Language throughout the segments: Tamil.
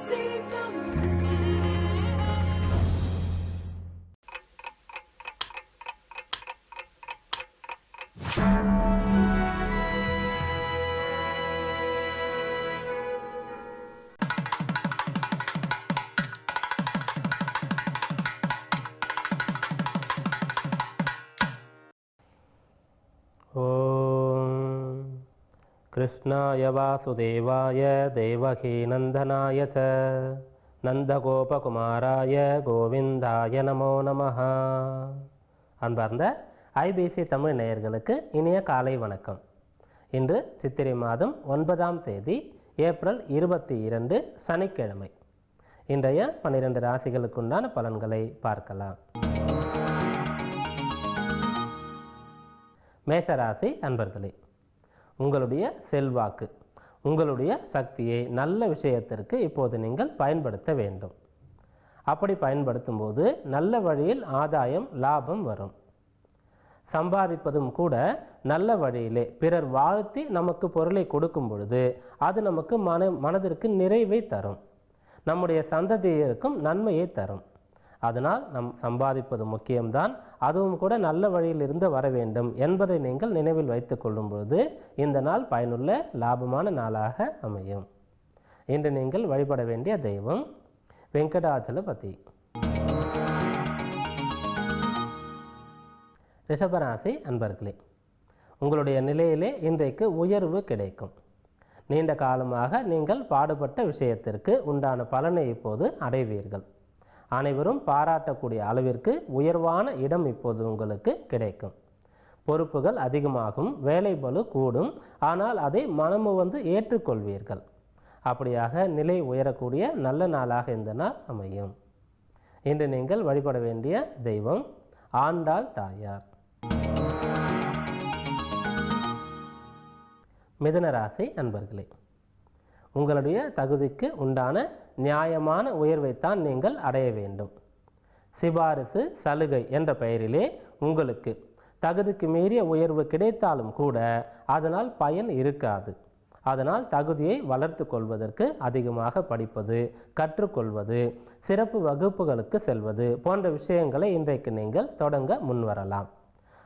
Sweet कृष्णाय वासुदेवाय देवकीनन्दनाय च நந்தகோபகுமாராய கோவிந்தாய நமோ நமஹ அன்பார்ந்த ஐபிசி தமிழ் நேயர்களுக்கு இனிய காலை வணக்கம் இன்று சித்திரை மாதம் ஒன்பதாம் தேதி ஏப்ரல் இருபத்தி இரண்டு சனிக்கிழமை இன்றைய பன்னிரண்டு ராசிகளுக்குண்டான பலன்களை பார்க்கலாம் மேஷராசி அன்பர்களே உங்களுடைய செல்வாக்கு உங்களுடைய சக்தியை நல்ல விஷயத்திற்கு இப்போது நீங்கள் பயன்படுத்த வேண்டும். அப்படி பயன்படுத்தும் போது நல்ல வழியில் ஆதாயம் லாபம் வரும். சம்பாதிப்பதும் கூட நல்ல வழியிலே பிறர் வாழ்த்தி நமக்கு பொருளை கொடுக்கும் பொழுது அது நமக்கு மன மனதிற்கு நிறைவை தரும். நம்முடைய சந்ததியருக்கும் நன்மையை தரும். அதனால் நம் சம்பாதிப்பது முக்கியம்தான். அதுவும் கூட நல்ல வழியில் இருந்து வர வேண்டும் என்பதை நீங்கள் நினைவில் வைத்து கொள்ளும் பொழுது இந்த நாள் பயனுள்ள லாபமான நாளாக அமையும். இன்று நீங்கள் வழிபட வேண்டிய தெய்வம் வெங்கடாச்சலபதி ரிஷபராசி அன்பர்களே உங்களுடைய நிலையிலே இன்றைக்கு உயர்வு கிடைக்கும். நீண்ட காலமாக நீங்கள் பாடுபட்ட விஷயத்திற்கு உண்டான பலனை இப்போது அடைவீர்கள். அனைவரும் பாராட்டக்கூடிய அளவிற்கு உயர்வான இடம் இப்போது உங்களுக்கு கிடைக்கும். பொறுப்புகள் அதிகமாகும் வேலை பலு கூடும் ஆனால் அதை மனமு வந்து ஏற்றுக்கொள்வீர்கள். அப்படியாக நிலை உயரக்கூடிய நல்ல நாளாக இந்த நாள் அமையும். இன்று நீங்கள் வழிபட வேண்டிய தெய்வம் ஆண்டாள் தாயார். மிதனராசி அன்பர்களே உங்களுடைய தகுதிக்கு உண்டான நியாயமான உயர்வைத்தான் நீங்கள் அடைய வேண்டும். சிபாரிசு சலுகை என்ற பெயரிலே உங்களுக்கு தகுதிக்கு மீறிய உயர்வு கிடைத்தாலும் கூட அதனால் பயன் இருக்காது. அதனால் தகுதியை வளர்த்து கொள்வதற்கு அதிகமாக படிப்பது கற்றுக்கொள்வது சிறப்பு வகுப்புகளுக்கு செல்வது போன்ற விஷயங்களை இன்றைக்கு நீங்கள் தொடங்க முன்வரலாம்.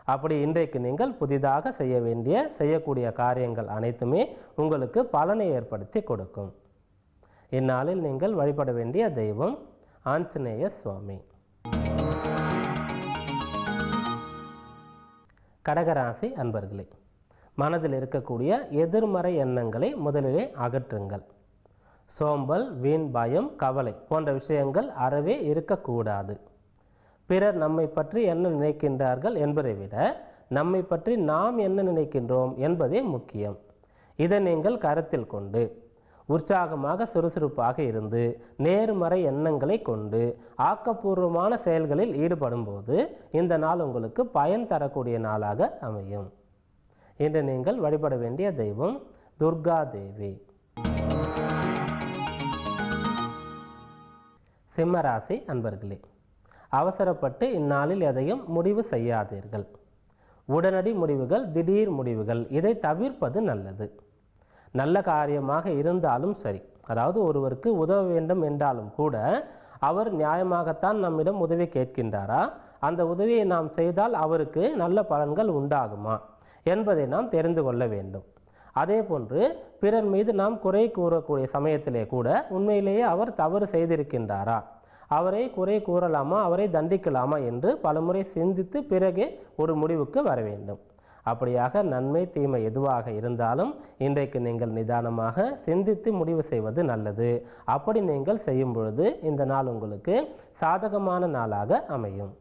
அப்படி இன்றைக்கு நீங்கள் புதிதாக செய்ய வேண்டிய செய்யக்கூடிய காரியங்கள் அனைத்துமே உங்களுக்கு பலனை ஏற்படுத்தி கொடுக்கும். இந்நாளில் நீங்கள் வழிபட வேண்டிய தெய்வம் ஆஞ்சநேய சுவாமி. கடகராசி அன்பர்களே மனதில் இருக்கக்கூடிய எதிர்மறை எண்ணங்களை முதலிலே அகற்றுங்கள். சோம்பல் வீண் பயம் கவலை போன்ற விஷயங்கள் அறவே இருக்கக்கூடாது. பிறர் நம்மை பற்றி என்ன நினைக்கின்றார்கள் என்பதை விட நம்மை பற்றி நாம் என்ன நினைக்கின்றோம் என்பதே முக்கியம். இதை நீங்கள் கருத்தில் கொண்டு உற்சாகமாக சுறுசுறுப்பாக இருந்து நேர்மறை எண்ணங்களை கொண்டு ஆக்கப்பூர்வமான செயல்களில் ஈடுபடும்போது இந்த நாள் உங்களுக்கு பயன் தரக்கூடிய நாளாக அமையும். இன்று நீங்கள் வழிபட வேண்டிய தெய்வம் துர்கா தேவி. சிம்மராசி அன்பர்களே அவசரப்பட்டு இந்நாளில் எதையும் முடிவு செய்யாதீர்கள். உடனடி முடிவுகள் திடீர் முடிவுகள் இதை தவிர்ப்பது நல்லது. நல்ல காரியமாக இருந்தாலும் சரி. அதாவது ஒருவருக்கு உதவ வேண்டும் என்றாலும் கூட அவர் நியாயமாகத்தான் நம்மிடம் உதவி கேட்கின்றாரா? அந்த உதவியை நாம் செய்தால் அவருக்கு நல்ல பலன்கள் உண்டாகுமா? என்பதை நாம் தெரிந்து கொள்ள வேண்டும். அதே போன்று பிறர் மீது நாம் குறை கூறக்கூடிய சமயத்திலே கூட உண்மையிலேயே அவர் தவறு செய்திருக்கின்றாரா? அவரை குறை கூறலாமா? அவரை தண்டிக்கலாமா? என்று பலமுறை சிந்தித்து பிறகே ஒரு முடிவுக்கு வர வேண்டும். அப்படியாக நன்மை தீமை எதுவாக இருந்தாலும் இன்றைக்கு நீங்கள் நிதானமாக சிந்தித்து முடிவு செய்வது நல்லது. அப்படி நீங்கள் செய்யும் பொழுது இந்த நாள் உங்களுக்கு சாதகமான நாளாக அமையும்.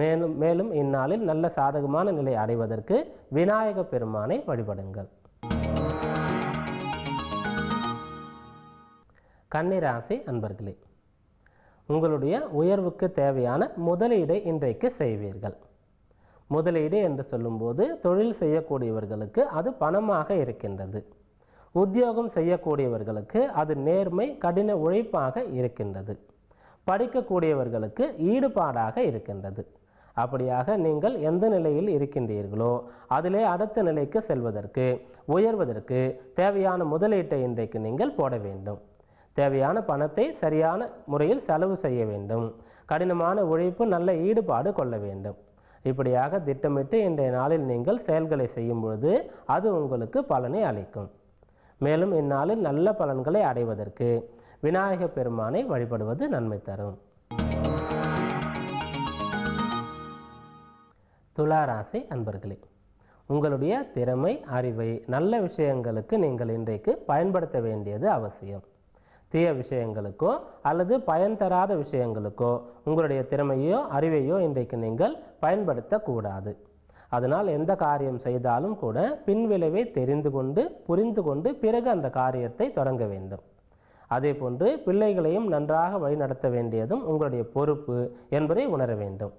மேலும் மேலும் இந்நாளில் நல்ல சாதகமான நிலை அடைவதற்கு விநாயக பெருமானை வழிபடுங்கள். கன்னிராசி அன்பர்களே உங்களுடைய உயர்வுக்கு தேவையான முதலீடை இன்றைக்கு செய்வீர்கள். முதலீடு என்று சொல்லும்போது தொழில் செய்யக்கூடியவர்களுக்கு அது பணமாக இருக்கின்றது. உத்தியோகம் செய்யக்கூடியவர்களுக்கு அது நேர்மை கடின உழைப்பாக இருக்கின்றது. படிக்கக்கூடியவர்களுக்கு ஈடுபாடாக இருக்கின்றது. அப்படியாக நீங்கள் எந்த நிலையில் இருக்கின்றீர்களோ அதிலே அடுத்த நிலைக்கு செல்வதற்கு உயர்வதற்கு தேவையான முதலீட்டை இன்றைக்கு நீங்கள் போட வேண்டும். தேவையான பணத்தை சரியான முறையில் செலவு செய்ய வேண்டும். கடினமான உழைப்பு நல்ல ஈடுபாடு கொள்ள வேண்டும். இப்படியாக திட்டமிட்டு இன்றைய நாளில் நீங்கள் செயல்களை செய்யும் பொழுது அது உங்களுக்கு பலனை அளிக்கும். மேலும் இந்நாளில் நல்ல பலன்களை அடைவதற்கு விநாயக பெருமானை வழிபடுவது நன்மை தரும். துளாராசி அன்பர்களே உங்களுடைய திறமை அறிவை நல்ல விஷயங்களுக்கு நீங்கள் இன்றைக்கு பயன்படுத்த வேண்டியது அவசியம். தீய விஷயங்களுக்கோ அல்லது பயன் தராத விஷயங்களுக்கோ உங்களுடைய திறமையோ அறிவையோ இன்றைக்கு நீங்கள் பயன்படுத்தக்கூடாது. அதனால் எந்த காரியம் செய்தாலும் கூட பின்விளைவை தெரிந்து கொண்டு புரிந்து கொண்டு பிறகு அந்த காரியத்தை தொடங்க வேண்டும். அதே போன்று பிள்ளைகளையும் நன்றாக வழிநடத்த வேண்டியதும் உங்களுடைய பொறுப்பு என்பதை உணர வேண்டும்.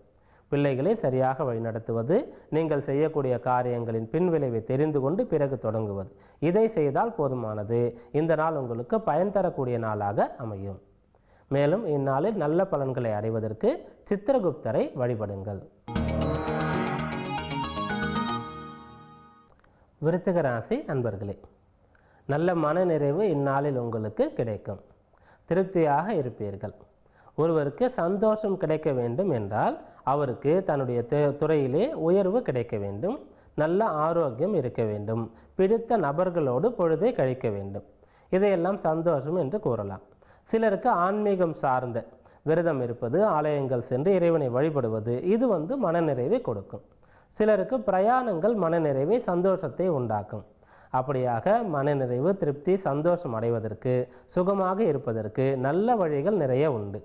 பிள்ளைகளை சரியாக வழிநடத்துவது நீங்கள் செய்யக்கூடிய காரியங்களின் பின்விளைவை தெரிந்து கொண்டு பிறகு தொடங்குவது. இதை செய்தால் போதுமானது. இந்த நாள் உங்களுக்கு பயன் தரக்கூடிய நாளாக அமையும். மேலும் இந்நாளில் நல்ல பலன்களை அடைவதற்கு சித்திரகுப்தரை வழிபடுங்கள். விருச்சிக ராசி அன்பர்களே நல்ல மனநிறைவு இந்நாளில் உங்களுக்கு கிடைக்கும். திருப்தியாக இருப்பீர்கள். ஒருவருக்கு சந்தோஷம் கிடைக்க வேண்டும் என்றால் அவருக்கு தன்னுடைய துறையிலே உயர்வு கிடைக்க வேண்டும் நல்ல ஆரோக்கியம் இருக்க வேண்டும் பிடித்த நபர்களோடு பொழுதை கழிக்க வேண்டும். இதையெல்லாம் சந்தோஷம் என்று கூறலாம். சிலருக்கு ஆன்மீகம் சார்ந்த விரதம் இருப்பது ஆலயங்கள் சென்று இறைவனை வழிபடுவது இது வந்து மனநிறைவை கொடுக்கும். சிலருக்கு பிரயாணங்கள் மனநிறைவை சந்தோஷத்தை உண்டாக்கும். அப்படியாக மனநிறைவு திருப்தி சந்தோஷம் அடைவதற்கு சுகமாக இருப்பதற்கு நல்ல வழிகள் நிறைய உண்டு.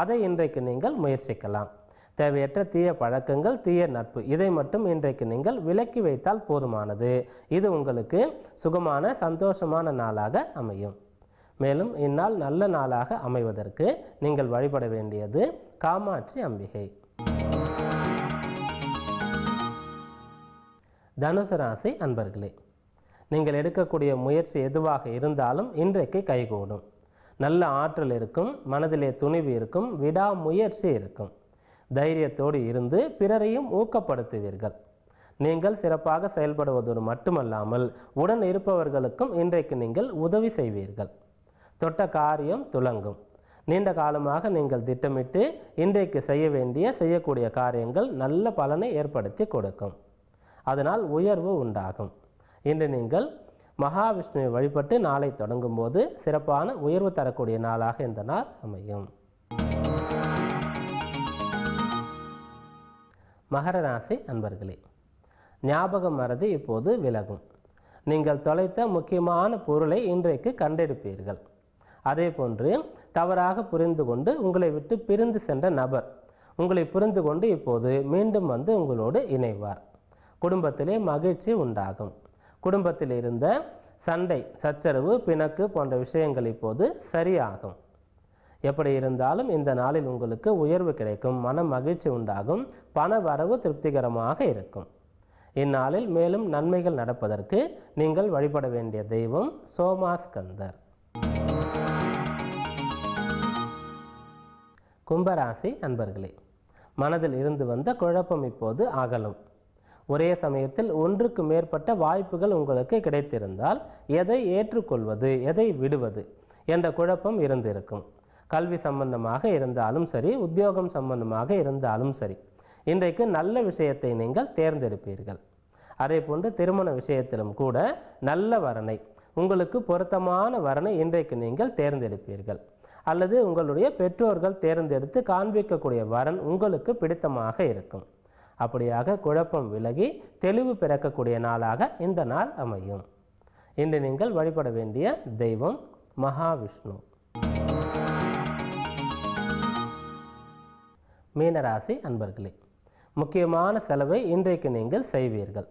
அதை இன்றைக்கு நீங்கள் முயற்சிக்கலாம். தேவையற்ற தீய பழக்கங்கள் தீய நட்பு. இதை மட்டும் இன்றைக்கு நீங்கள் விலக்கி வைத்தால் போதுமானது. இது உங்களுக்கு சுகமான சந்தோஷமான நாளாக அமையும். மேலும் இந்நாள் நல்ல நாளாக அமைவதற்கு நீங்கள் வழிபட வேண்டியது காமாட்சி அம்பிகை. தனுசு ராசி அன்பர்களே நீங்கள் எடுக்கக்கூடிய முயற்சி எதுவாக இருந்தாலும் இன்றைக்கு கைகூடும். நல்ல ஆற்றல் இருக்கும் மனதிலே துணிவு இருக்கும் விடாமுயற்சி இருக்கும். தைரியத்தோடு இருந்து பிறரையும் ஊக்கப்படுத்துவீர்கள். நீங்கள் சிறப்பாக செயல்படுவதோடு மட்டுமல்லாமல் உடன் இருப்பவர்களுக்கும் இன்றைக்கு நீங்கள் உதவி செய்வீர்கள். தொட்ட காரியம் துலங்கும் நீண்ட காலமாக நீங்கள் திட்டமிட்டு இன்றைக்கு செய்ய வேண்டிய செய்யக்கூடிய காரியங்கள் நல்ல பலனை ஏற்படுத்தி கொடுக்கும். அதனால் உயர்வு உண்டாகும். இன்று நீங்கள் மகாவிஷ்ணுவை வழிபட்டு நாளை தொடங்கும் போது சிறப்பான உயர்வு தரக்கூடிய நாளாக இந்த நாள் அமையும். மகர ராசி அன்பர்களே ஞாபகம் மறதி இப்போது விலகும். நீங்கள் தொலைத்த முக்கியமான பொருளை இன்றைக்கு கண்டெடுப்பீர்கள். அதே போன்று தவறாக புரிந்து கொண்டு உங்களை விட்டு பிரிந்து சென்ற நபர் உங்களை புரிந்து கொண்டு இப்போது மீண்டும் வந்து உங்களோடு இணைவார். குடும்பத்திலே மகிழ்ச்சி உண்டாகும். குடும்பத்தில் இருந்த சண்டை சச்சரவு பிணக்கு போன்ற விஷயங்கள் இப்போது சரியாகும். எப்படி இருந்தாலும் இந்த நாளில் உங்களுக்கு உயர்வு கிடைக்கும் மன மகிழ்ச்சி உண்டாகும் பண வரவு திருப்திகரமாக இருக்கும். இந்நாளில் மேலும் நன்மைகள் நடப்பதற்கு நீங்கள் வழிபட வேண்டிய தெய்வம் சோமாஸ்கந்தர். கும்பராசி அன்பர்களே மனதில் இருந்து வந்த குழப்பம் இப்போது அகலும். ஒரே சமயத்தில் ஒன்றுக்கு மேற்பட்ட வாய்ப்புகள் உங்களுக்கு கிடைத்திருந்தால் எதை ஏற்றுக்கொள்வது எதை விடுவது என்ற குழப்பம் இருந்திருக்கும். கல்வி சம்பந்தமாக இருந்தாலும் சரி உத்தியோகம் சம்பந்தமாக இருந்தாலும் சரி இன்றைக்கு நல்ல விஷயத்தை நீங்கள் தேர்ந்தெடுப்பீர்கள். அதே போன்று திருமண விஷயத்திலும் கூட நல்ல வரனை உங்களுக்கு பொருத்தமான வரனை இன்றைக்கு நீங்கள் தேர்ந்தெடுப்பீர்கள். அல்லது உங்களுடைய பெற்றோர்கள் தேர்ந்தெடுத்து காண்பிக்கக்கூடிய வரன் உங்களுக்கு பிடித்தமாக இருக்கும். அப்படியாக குழப்பம் விலகி தெளிவு பிறக்கக்கூடிய நாளாக இந்த நாள் அமையும். இன்று நீங்கள் வழிபட வேண்டிய தெய்வம் மகாவிஷ்ணு. மீனராசி அன்பர்களே முக்கியமான செலவை இன்றைக்கு நீங்கள் செய்வீர்கள்.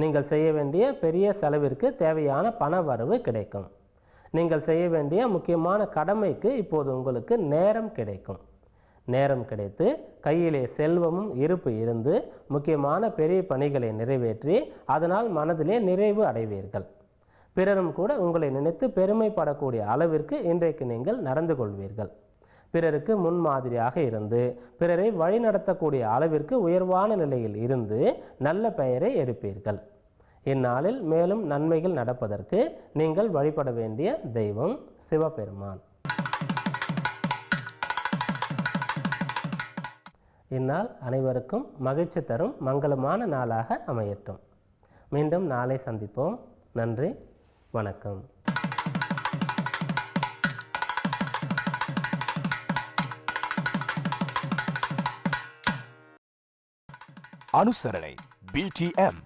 நீங்கள் செய்ய வேண்டிய பெரிய செலவிற்கு தேவையான பண வரவு கிடைக்கும். நீங்கள் செய்ய வேண்டிய முக்கியமான கடமைக்கு இப்போது உங்களுக்கு நேரம் கிடைக்கும். நேரம் கிடைத்து கையிலே செல்வமும் இருப்பு இருந்து முக்கியமான பெரிய பணிகளை நிறைவேற்றி அதனால் மனதிலே நிறைவு அடைவீர்கள். பிறரும் கூட உங்களை நினைத்து பெருமைப்படக்கூடிய அளவிற்கு இன்றைக்கு நீங்கள் நடந்து கொள்வீர்கள். பிறருக்கு முன்மாதிரியாக இருந்து பிறரை வழிநடத்தக்கூடிய அளவிற்கு உயர்வான நிலையில் இருந்து நல்ல பெயரை எடுப்பீர்கள். இந்நாளில் மேலும் நன்மைகள் நடப்பதற்கு நீங்கள் வழிபட வேண்டிய தெய்வம் சிவபெருமான். இந்நாள் அனைவருக்கும் மகிழ்ச்சி தரும் மங்களமான நாளாக அமையட்டும். மீண்டும் நாளை சந்திப்போம். நன்றி. வணக்கம். அனுசரணை பிடிஎம்